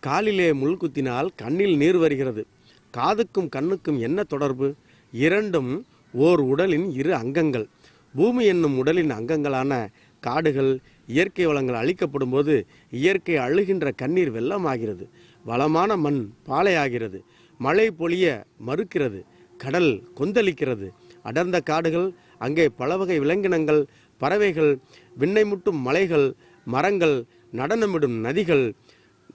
காலிலே முள் குத்தினால் கண்ணில் நீர் வருகிறது. காதுக்கும் கண்ணுக்கும் என்ன தொடர்பு? இரண்டும் ஓர் உடலின் இரு அங்கங்கள். பூமி என்னும் உடலின் அங்கங்களான காடுகள் இயற்கை வளங்கள் அழிக்கப்படும் போது இயற்கை அழுகின்ற கண்ணீர் வெள்ளமாகிறது. வளமான மண் பாலையாகிறது. மழை பொழிய மறுக்கிறது. கடல் கொந்தளிக்கிறது. அடர்ந்த காடுகள் அங்கே பல வகை விலங்கினங்கள் பறவைகள் விண்ணை முட்டும் மலைகள் மரங்கள் நடனமிடும் நதிகள்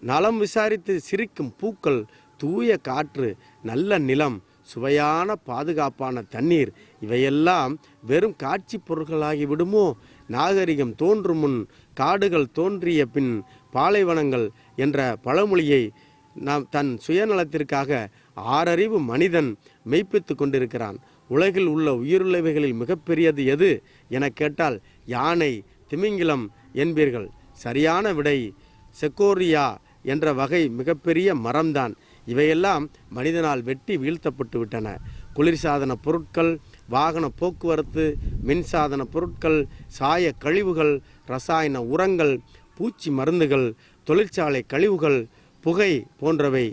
நலம் விசாரித்து சிரிக்கும் பூக்கள் தூய காற்று நல்ல நிலம் சுவையான பாதுகாப்பான தண்ணீர் இவையெல்லாம் வெறும் காட்சி பொருட்களாகி விடுமோ? நாகரிகம் தோன்றும் முன் காடுகள் தோன்றிய பின் பாலைவனங்கள் என்ற பழமொழியை நாம் தன் சுயநலத்திற்காக ஆறறிவு மனிதன் மெய்ப்பித்து கொண்டிருக்கிறான். உலகில் உள்ள உயிருள்ளவைகளில் மிகப்பெரியது எது? என கேட்டால் யானை திமிங்கிலம் என்பீர்கள். சரியான விடை செக்கோரியா என்ற வகை மிகப்பெரிய மரம்தான். இவையெல்லாம் மனிதனால் வெட்டி வீழ்த்தப்பட்டு விட்டன. குளிர்சாதன பொருட்கள் வாகன போக்குவரத்து மின்சாதன பொருட்கள் சாய கழிவுகள் ரசாயன உரங்கள் பூச்சி மருந்துகள் தொழிற்சாலை கழிவுகள் புகை போன்றவை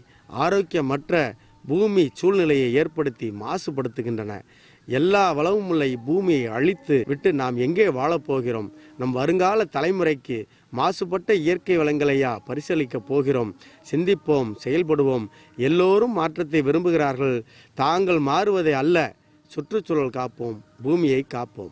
ஆரோக்கியமற்ற பூமி சூழ்நிலையை ஏற்படுத்தி மாசுபடுத்துகின்றன. எல்லா வளமும் உள்ள இப்பூமியை அழித்து விட்டு நாம் எங்கே வாழப்போகிறோம் நம் வருங்கால தலைமுறைக்கு மாசுபட்ட இயற்கை வளங்களையா பரிசீலிக்கப் போகிறோம்? சிந்திப்போம் செயல்படுவோம். எல்லோரும் மாற்றத்தை விரும்புகிறார்கள். தாங்கள் மாறுவதை அல்ல சுற்றுச்சூழல் காப்போம் பூமியை காப்போம்.